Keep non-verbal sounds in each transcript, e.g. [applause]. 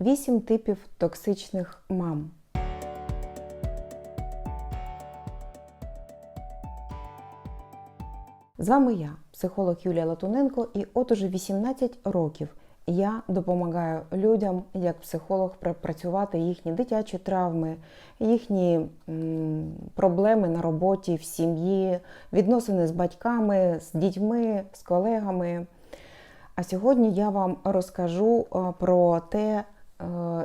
Вісім типів токсичних мам. З вами я, психолог Юлія Латуненко, і от уже 18 років я допомагаю людям як психолог пропрацювати їхні дитячі травми, їхні проблеми на роботі, в сім'ї, відносини з батьками, з дітьми, з колегами. А сьогодні я вам розкажу е, про те,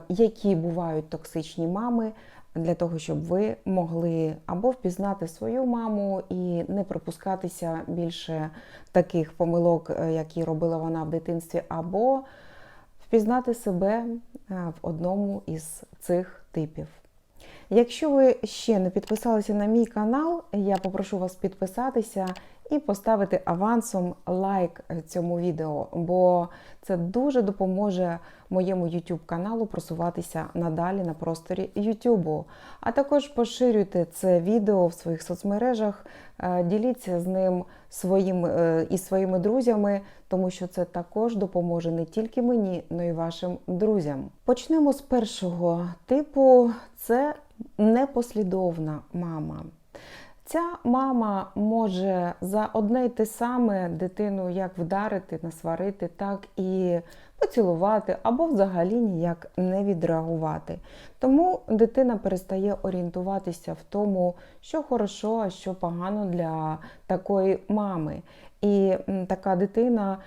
які бувають токсичні мами, для того, щоб ви могли або впізнати свою маму і не пропускатися більше таких помилок, е, які робила вона в дитинстві, або впізнати себе е, в одному із цих типів. Якщо ви ще не підписалися на мій канал, я попрошу вас підписатися і поставити авансом лайк цьому відео, бо це дуже допоможе моєму YouTube каналу просуватися надалі на просторі YouTube. А також поширюйте це відео в своїх соцмережах, е, діліться з ним своїм е, і своїми друзями, тому що це також допоможе не тільки мені, але й вашим друзям. Почнемо з першого типу: це непослідовна мама. Ця мама може за одне й те саме дитину як вдарити, насварити, так і поцілувати, або взагалі ніяк не відреагувати. Тому дитина перестає орієнтуватися в тому, що хорошо, а що погано для такої мами. І така дитина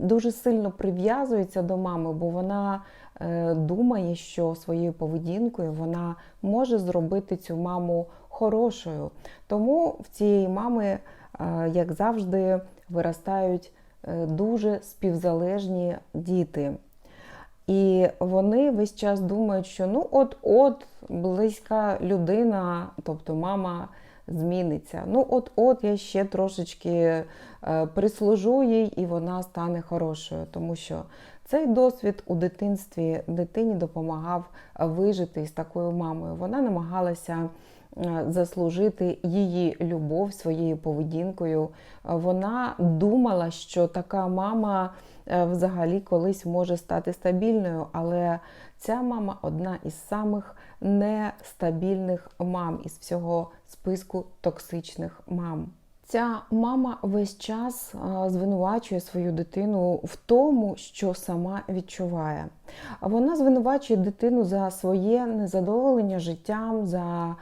дуже сильно прив'язується до мами, бо вона е, думає, що своєю поведінкою вона може зробити цю маму хорошою. Тому в цієї мами, е, як завжди, виростають е, дуже співзалежні діти. І вони весь час думають, що ну от-от близька людина, тобто мама, зміниться. Ну, от-от я ще трошечки е, прислужу їй, і вона стане хорошою, тому що цей досвід у дитинстві дитині допомагав вижити з такою мамою. Вона намагалася заслужити її любов своєю поведінкою. Вона думала, що така мама е, взагалі колись може стати стабільною, але ця мама одна із самих нестабільних мам із всього списку токсичних мам. Ця мама весь час звинувачує свою дитину в тому, що сама відчуває. Вона звинувачує дитину за своє незадоволення життям, за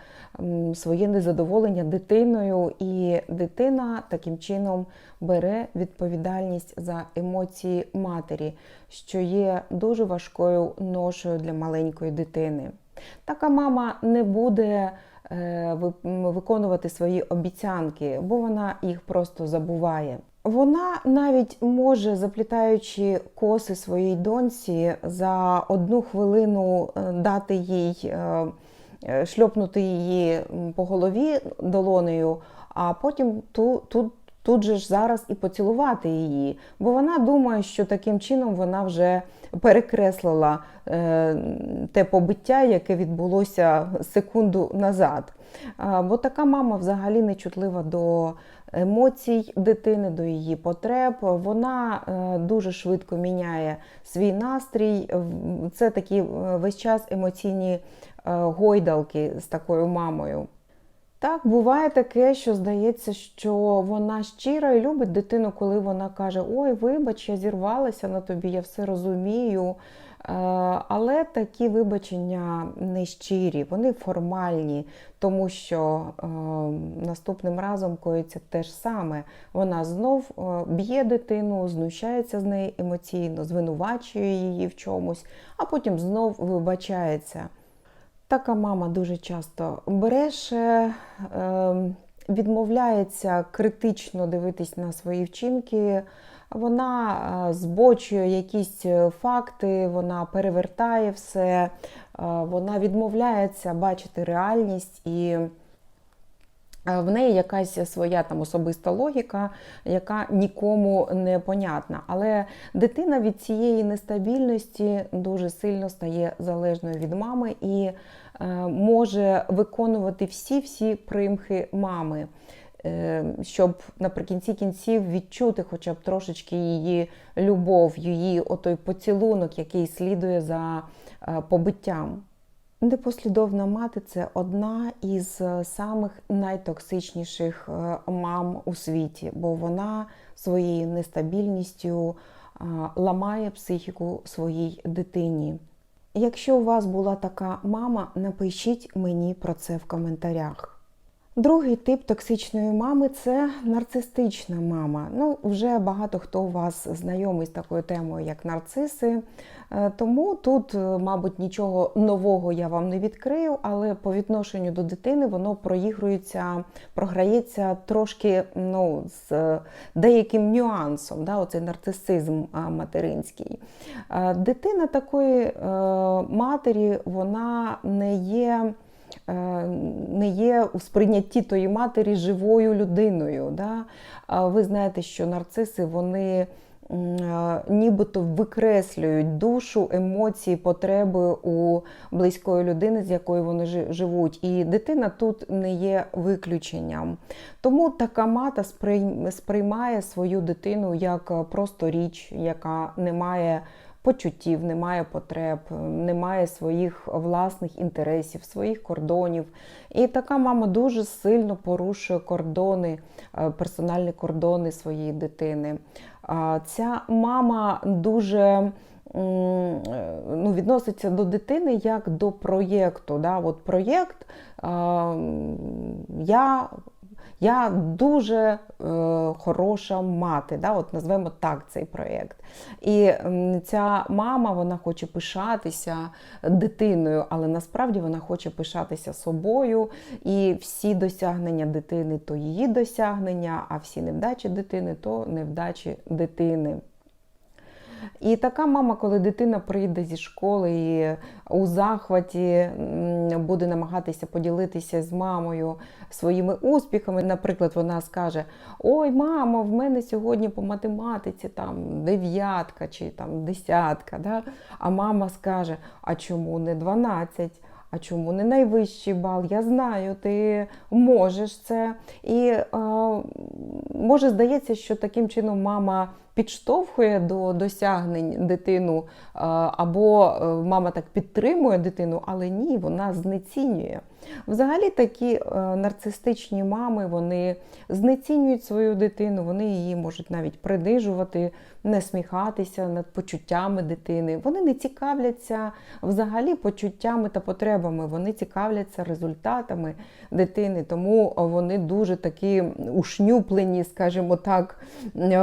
своє незадоволення дитиною, і дитина таким чином бере відповідальність за емоції матері, що є дуже важкою ношою для маленької дитини. Така мама не буде е, виконувати свої обіцянки, бо вона їх просто забуває. Вона навіть може, заплітаючи коси своїй доньці, за одну хвилину е, дати їй е, шльопнути її по голові долонею, а потім ту, тут, тут же ж зараз і поцілувати її. Бо вона думає, що таким чином вона вже перекреслила е, те побиття, яке відбулося секунду назад. Бо така мама взагалі не чутлива до емоцій дитини, до її потреб. Вона е, дуже швидко міняє свій настрій. Це такі е, весь час емоційні гойдалки з такою мамою. Так, буває таке, що здається, що вона щира і любить дитину, коли вона каже: Ой, вибач, я зірвалася на тобі, я все розумію. Е, Але такі вибачення не щирі, вони формальні, тому що е, наступним разом коїться те ж саме. Вона знов е, б'є дитину, знущається з неї емоційно, звинувачує її в чомусь, а потім знов вибачається. Така мама дуже часто бреше, е, відмовляється критично дивитись на свої вчинки. Вона е, збочує якісь е, факти, вона перевертає все, е, вона відмовляється бачити реальність і. В неї якась своя там особиста логіка, яка нікому не понятна. Але дитина від цієї нестабільності дуже сильно стає залежною від мами і може виконувати всі-всі примхи мами. е, щоб наприкінці кінців відчути хоча б трошечки її любов, її отой поцілунок, який слідує за е, побиттям. Непослідовна мати це одна із е, самих найтоксичніших е, мам у світі, бо вона своєю нестабільністю е, ламає психіку своїй дитині. Якщо у вас була така мама, напишіть мені про це в коментарях. Другий тип токсичної мами це нарцистична мама. Ну, вже багато хто у вас знайомий з такою темою, як нарциси. Е, Тому тут, е, мабуть, нічого нового я вам не відкрию, але по відношенню до дитини воно проігрується, програється трошки ну, з е, деяким нюансом, да, оцей нарцисизм материнський. Дитина такої матері, вона не є не є у сприйнятті тої матері живою людиною. Да? Ви знаєте, що нарциси вони е, нібито викреслюють душу, емоції, потреби у близької людини, з якою вони живуть. І дитина тут не є виключенням. Тому така мата сприймає свою дитину як е, просто річ, яка не має почуттів, немає потреб, немає своїх власних інтересів, своїх кордонів. І така мама дуже сильно порушує кордони, е, персональні кордони своєї дитини. Ця мама дуже е, ну, відноситься до дитини як до проєкту. Да? От проєкт е, я я дуже е, хороша мати, да, от назвемо так цей проєкт. І ця мама вона хоче пишатися дитиною, але насправді вона хоче пишатися собою. І всі досягнення дитини то її досягнення, а всі невдачі дитини то невдачі дитини. І така мама, коли дитина прийде зі школи і у захваті буде намагатися поділитися з мамою своїми успіхами. Наприклад, вона скаже: Ой, мамо, в мене сьогодні по математиці там дев'ятка чи там десятка. Да? А мама скаже: А чому не 12? А чому не найвищий бал? Я знаю, ти можеш це. І е, може здається, що таким чином мама підштовхує до досягнень дитину, е, або е, мама так підтримує дитину, але ні, вона знецінює. Взагалі такі е, нарцистичні мами вони знецінюють свою дитину, вони її можуть навіть принижувати, не сміхатися над почуттями дитини. Вони не цікавляться взагалі почуттями та потребами, вони цікавляться результатами дитини, тому вони дуже такі ушнюплені, скажімо так,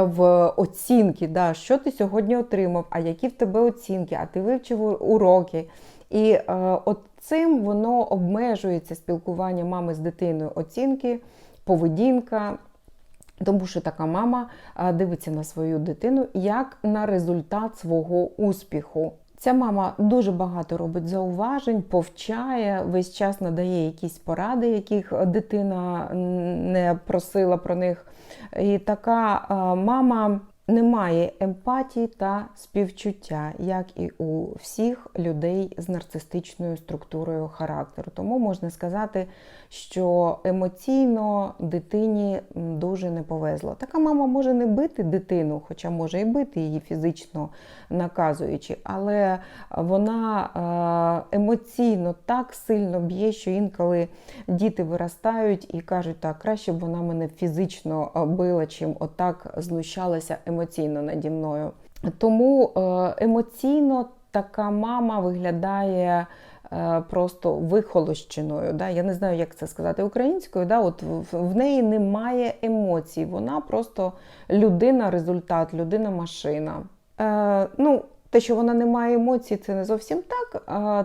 в оцінки. Да, Що ти сьогодні отримав, а які в тебе оцінки, а ти вивчив уроки. І е, от цим воно обмежується спілкування мами з дитиною, оцінки, поведінка. Тому що така мама е, дивиться на свою дитину як на результат свого успіху. Ця мама дуже багато робить зауважень, повчає, весь час надає якісь поради, яких дитина не просила про них. І така е, мама не має емпатії та співчуття, як і у всіх людей з нарцистичною структурою характеру. Тому можна сказати, що емоційно дитині дуже не повезло. Така мама може не бити дитину, хоча може і бити її фізично наказуючи, але вона е, емоційно так сильно б'є, що інколи діти виростають і кажуть, так, краще б вона мене фізично била, чим отак знущалася емоційно наді мною. Тому е, емоційно така мама виглядає е, просто вихолощеною. Да? Я не знаю, як це сказати українською. Да? От в неї немає емоцій. Вона просто людина, результат, людина-машина. Е, ну, те, що вона не має емоцій, це не зовсім так,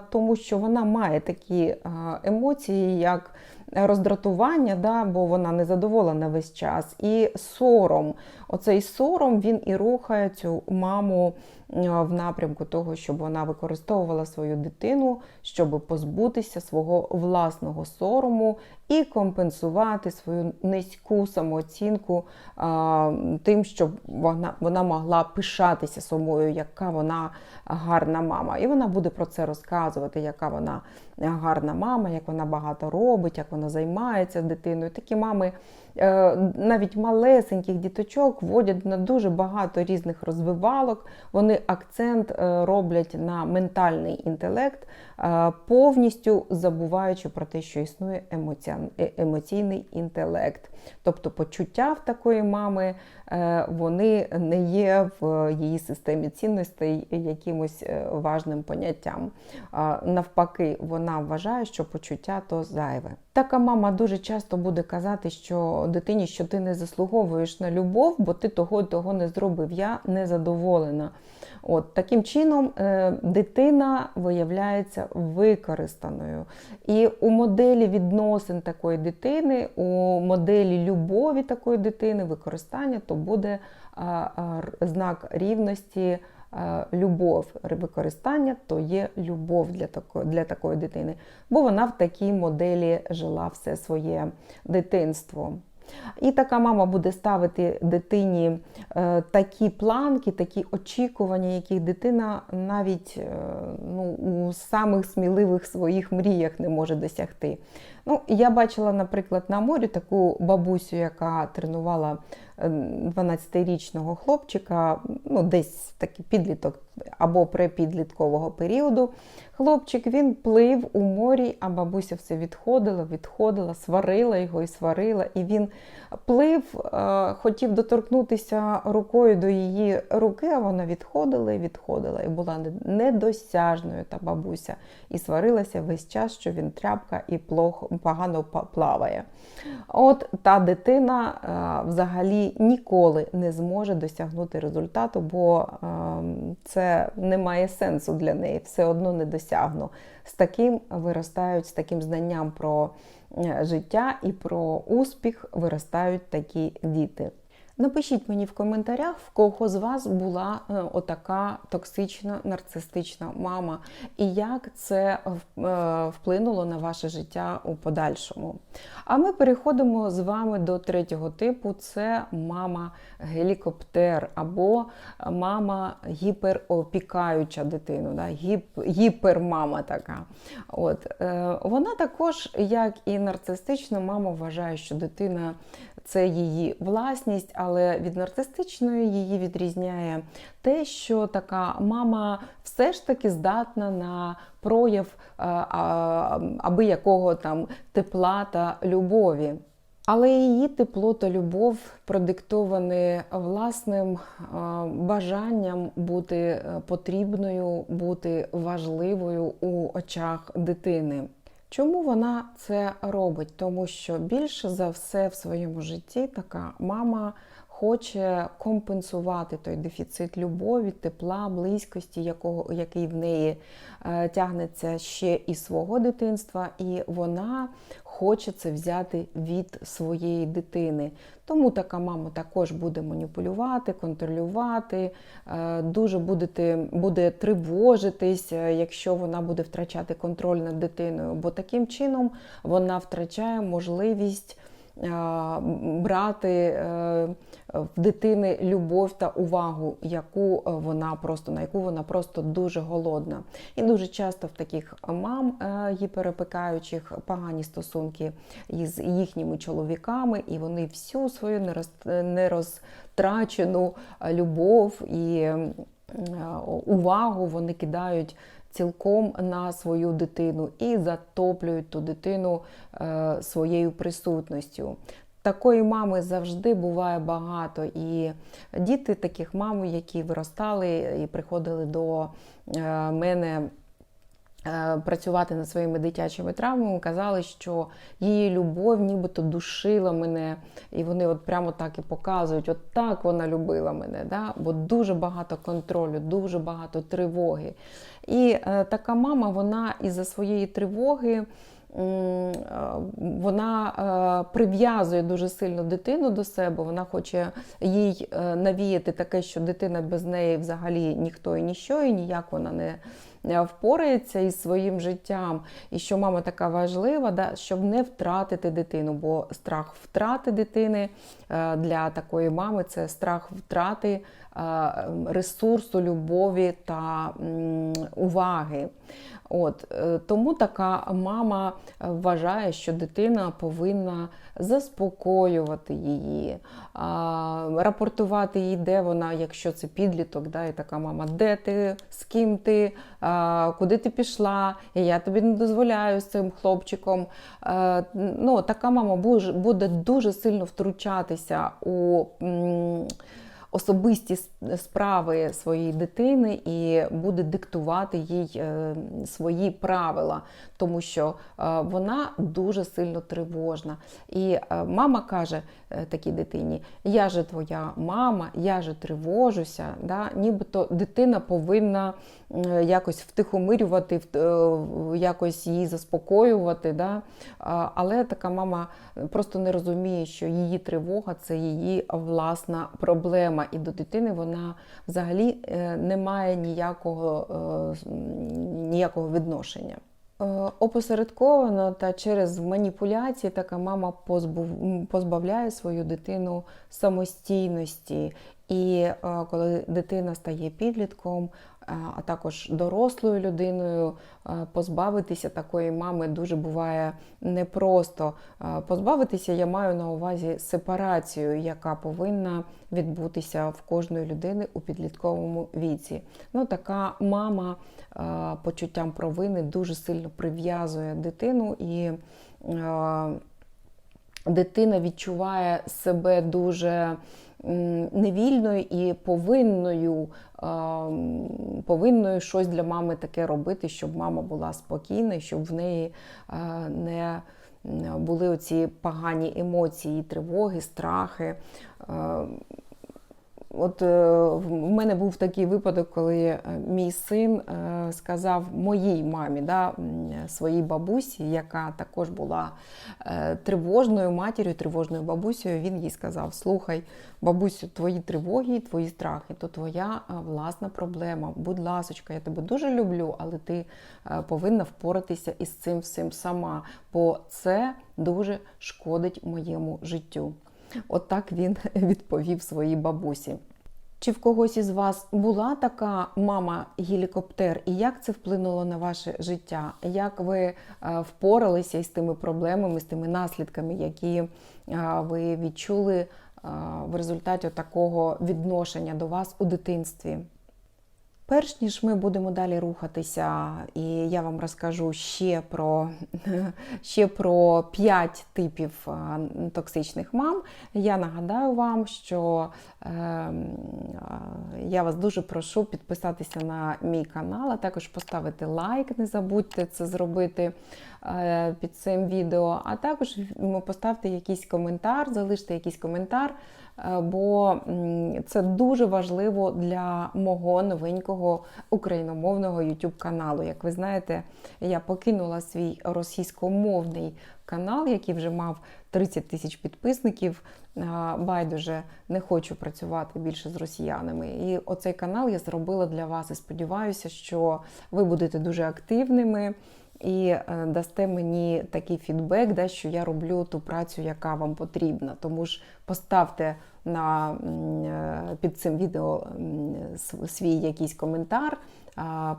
тому що вона має такі а, емоції, як роздратування, да, бо вона не задоволена весь час, і сором. Оцей сором він і рухає цю маму в напрямку того, щоб вона використовувала свою дитину, щоб позбутися свого власного сорому і компенсувати свою низьку самооцінку а, тим, щоб вона, вона могла пишатися собою, яка вона гарна мама. І вона буде про це розказувати, яка вона гарна мама, як вона багато робить, як вона займається дитиною. Такі мами е, навіть малесеньких діточок вводять на дуже багато різних розвивалок. Вони акцент е, роблять на ментальний інтелект, е, повністю забуваючи про те, що існує е- емоційний інтелект. Тобто почуття в такої мами е, вони не є в її системі цінностей якимось е, важним поняттям. Навпаки, вона вважає, що почуття то зайве. Така мама дуже часто буде казати, що дитині, що ти не заслуговуєш на любов, бо ти того і того не зробив. Я не задоволена. От таким чином е, дитина виявляється використаною. І у моделі відносин такої дитини, у моделі любові такої дитини, використання, то буде знак рівності. Любов, використання то є любов для такої, для такої дитини, бо вона в такій моделі жила все своє дитинство. І така мама буде ставити дитині е, такі планки, такі очікування, яких дитина навіть е, ну, у самих сміливих своїх мріях не може досягти. Ну, я бачила, наприклад, на морі таку бабусю, яка тренувала 12-річного хлопчика, ну, десь такий підліток або препідліткового періоду. Хлопчик він плив у морі, а бабуся все відходила, відходила, сварила його і сварила. І він плив, е, хотів доторкнутися рукою до її руки, а вона відходила і відходила. І була недосяжною та бабуся. І сварилася весь час, що він тряпка і плохо, погано плаває. От та дитина е, ніколи не зможе досягнути результату, бо е, це не має сенсу для неї, все одно не досягну. З таким виростають, з таким знанням про е, життя і про успіх виростають такі діти. Напишіть мені в коментарях, в кого з вас була е, отака токсична нарцистична мама, і як це е, вплинуло на ваше життя у подальшому. А ми переходимо з вами до третього типу: це мама гелікоптер або мама гіперопікаюча дитину, да? гіп, гіпермама така. От, е, вона також, як і нарцистична мама, вважає, що дитина це її власність, але від нарцистичної її відрізняє те, що така мама все ж таки здатна на прояв е, аби якого там тепла та любові. Але її тепло та любов продиктовані власним е, бажанням бути е, потрібною, бути важливою у очах дитини. Чому вона це робить? Тому що більше за все в своєму житті така мама хоче компенсувати той дефіцит любові, тепла, близькості, якого, який в неї е, тягнеться ще із свого дитинства, і вона хоче це взяти від своєї дитини. Тому така мама також буде маніпулювати, контролювати, е, дуже будете, буде тривожитись, е, якщо вона буде втрачати контроль над дитиною, бо таким чином вона втрачає можливість брати е, в дитини любов та увагу, яку е, вона просто на яку вона просто дуже голодна. І дуже часто в таких мам е, гіперопікаючих погані стосунки із їхніми чоловіками, і вони всю свою нероз- нерозтрачену е, любов і е, увагу вони кидають цілком на свою дитину і затоплюють ту дитину е, своєю присутністю. Такої мами завжди буває багато, і діти таких мам, які виростали і приходили до е, мене працювати над своїми дитячими травмами, казали, що її любов нібито душила мене, і вони от прямо так і показують, от так вона любила мене, да? бо дуже багато контролю, дуже багато тривоги. І е, така мама, вона із-за своєї тривоги. е, Вона е, прив'язує дуже сильно дитину до себе, вона хоче їй е, навіяти таке, що дитина без неї взагалі ніхто і ніщо, і ніяк вона не, е, впорається із своїм життям, і що мама така важлива, да, щоб не втратити дитину, бо страх втрати дитини е, для такої мами це страх втрати е, ресурсу, любові та уваги. От е, тому така мама вважає, що дитина повинна заспокоювати її, рапортувати їй, де вона, якщо це підліток, да, і така мама, де ти, з ким ти, куди ти пішла, я тобі не дозволяю з цим хлопчиком. Ну, така мама буде дуже сильно втручатися у. Особисті справи своєї дитини і буде диктувати їй е, свої правила, тому що е, вона дуже сильно тривожна. І е, мама каже такій дитині: Я же твоя мама, я же тривожуся. Да? Нібито дитина повинна якось втихомирювати, вт- якось її заспокоювати. Да? Але така мама просто не розуміє, що її тривога це її власна проблема, і до дитини вона взагалі е, не має ніякого, е, ніякого відношення. Е, Опосередковано та через маніпуляції така мама позбавляє свою дитину самостійності. І коли дитина стає підлітком, а також дорослою людиною, позбавитися такої мами дуже буває непросто. Позбавитися я маю на увазі сепарацію, яка повинна відбутися в кожної людини у підлітковому віці. Ну, така мама почуттям провини дуже сильно прив'язує дитину і. Дитина відчуває себе дуже невільною і повинною, повинною щось для мами таке робити, щоб мама була спокійна, щоб в неї не були оці погані емоції, тривоги, страхи. От е, в мене був такий випадок, коли е, мій син е, сказав моїй мамі, да, своїй бабусі, яка також була тривожною матір'ю, тривожною бабусею, він їй сказав: Слухай, бабусю, твої тривоги, твої страхи то твоя власна проблема. Будь ласочка, я тебе дуже люблю, але ти повинна впоратися із цим всім сама, бо це дуже шкодить моєму життю. От він [laughs] відповів своїй бабусі. Чи в когось із вас була така мама-гелікоптер, і як це вплинуло на ваше життя? Як ви е, впоралися із тими проблемами, з тими наслідками, які е, ви відчули е, в результаті такого відношення до вас у дитинстві? Перш ніж ми будемо далі рухатися, і я вам розкажу ще про, [laughs] ще про 5 типів токсичних мам, я нагадаю вам, що е, я вас дуже прошу підписатися на мій канал, а також поставити лайк, не забудьте це зробити е, під цим відео, а також поставте якийсь коментар, залиште якийсь коментар. Бо це дуже важливо для мого новенького україномовного YouTube каналу. Як ви знаєте, я покинула свій російськомовний канал, який вже мав 30 тисяч підписників. Байдуже не хочу працювати більше з росіянами. І оцей канал я зробила для вас і сподіваюся, що ви будете дуже активними. І е, дасте мені такий фідбек, да, що я роблю ту працю, яка вам потрібна. Тому ж поставте на, е, під цим відео свій якийсь коментар,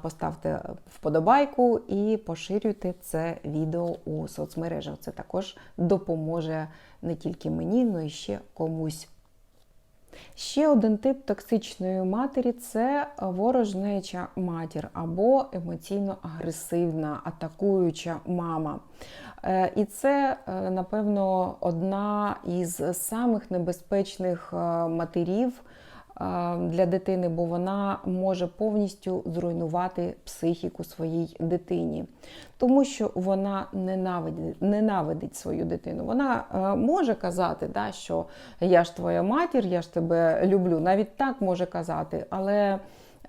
поставте вподобайку і поширюйте це відео у соцмережах. Це також допоможе не тільки мені, але й ще комусь. Ще один тип токсичної матері це ворожнеча матір або емоційно-агресивна, атакуюча мама. Е, І це, е, напевно, одна із самих небезпечних е, матерів для дитини, бо вона може повністю зруйнувати психіку своїй дитині, тому що вона ненавидить, ненавидить свою дитину. Вона е, може казати, да, що я ж твоя матір, я ж тебе люблю. Навіть так може казати, але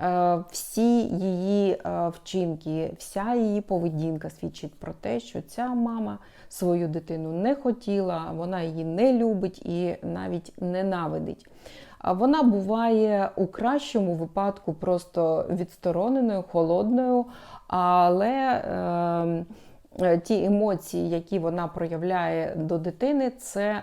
Е, Всі її е, вчинки, вся її поведінка свідчить про те, що ця мама свою дитину не хотіла, вона її не любить і навіть ненавидить. Вона буває у кращому випадку просто відстороненою, холодною, але е, е, ті емоції, які вона проявляє до дитини, це,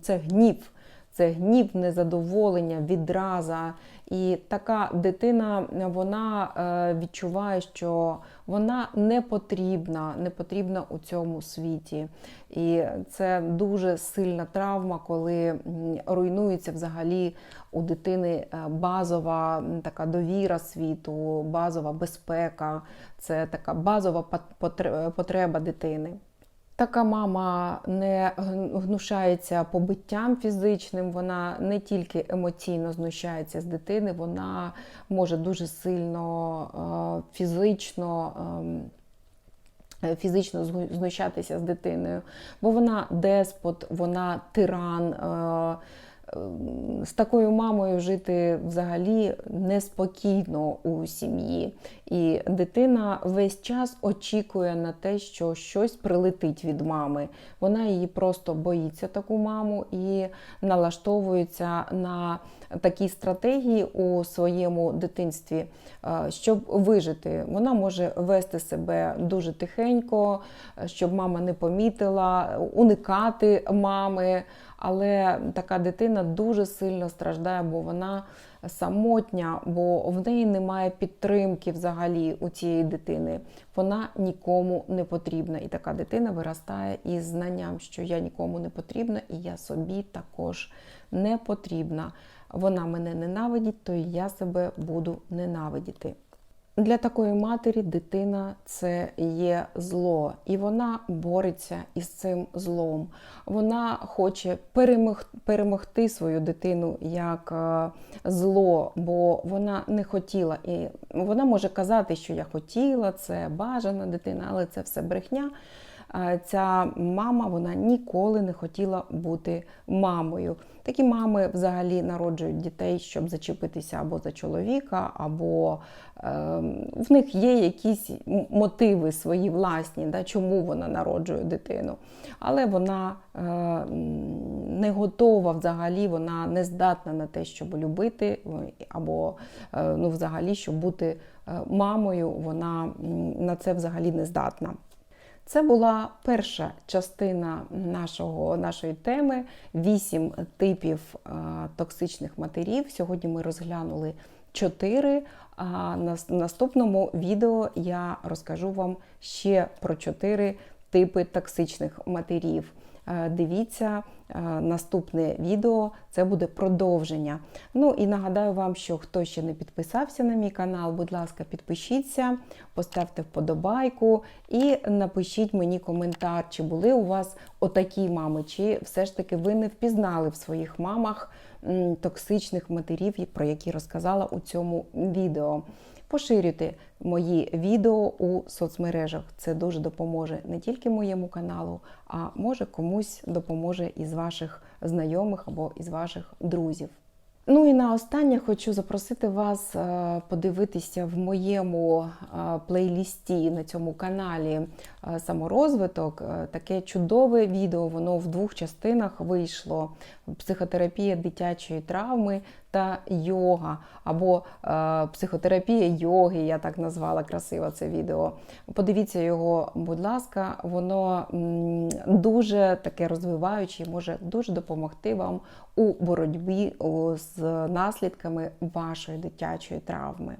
це гнів. Це гнів, незадоволення, відраза. І така дитина вона е, відчуває, що вона не потрібна, не потрібна у цьому світі. І це дуже сильна травма, коли руйнується взагалі у дитини е, базова така довіра світу, базова безпека. Це така базова пот- потреба дитини. Така мама не гнушається побиттям фізичним, вона не тільки емоційно знущається з дитини, вона може дуже сильно е, фізично. ем, е, Фізично знущатися з дитиною, бо вона деспот, вона тиран. Ем, З такою мамою жити взагалі неспокійно у сім'ї. І дитина весь час очікує на те, що щось прилетить від мами. Вона її просто боїться таку маму і налаштовується на такі стратегії у своєму дитинстві, е, щоб вижити. Вона може вести себе дуже тихенько, щоб мама не помітила, уникати мами. Але така дитина дуже сильно страждає, бо вона самотня, бо в неї немає підтримки взагалі у цієї дитини. Вона нікому не потрібна. І така дитина виростає із знанням, що я нікому не потрібна, і я собі також не потрібна. Вона мене ненавидить, то і я себе буду ненавидіти. Для такої матері дитина це є зло, і вона бореться із цим злом. Вона хоче перемог- перемогти свою дитину як е, зло, бо вона не хотіла. І вона може казати, що я хотіла, це бажана дитина, але це все брехня. Е, Ця мама вона ніколи не хотіла бути мамою. Такі мами взагалі народжують дітей, щоб зачепитися або за чоловіка, або е, в них є якісь мотиви свої власні, да, чому вона народжує дитину. Але вона е, не готова взагалі, вона не здатна на те, щоб любити, або е, ну, взагалі, щоб бути е, мамою, вона на це взагалі не здатна. Це була перша частина нашого, нашої теми: вісім типів е, токсичних матерів. Сьогодні ми розглянули чотири. А на наступному відео я розкажу вам ще про чотири типи токсичних матерів. Е, Дивіться е, наступне відео, це буде продовження. Ну і нагадаю вам, що хто ще не підписався на мій канал, будь ласка, підпишіться, поставте вподобайку і напишіть мені коментар, чи були у вас отакі мами, чи все ж таки ви не впізнали в своїх мамах токсичних матерів, про які розказала у цьому відео. Поширюйте мої відео у соцмережах. Це дуже допоможе не тільки моєму каналу, а може комусь допоможе із ваших знайомих або із ваших друзів. Ну і на останнє хочу запросити вас е, подивитися в моєму е, плейлісті на цьому каналі е, саморозвиток. Таке чудове відео, воно в двох частинах вийшло: психотерапія дитячої травми та йога, або е, психотерапія йоги, я так назвала красиво це відео. Подивіться його, будь ласка, воно дуже таке розвиваюче і може дуже допомогти вам у боротьбі з наслідками вашої дитячої травми.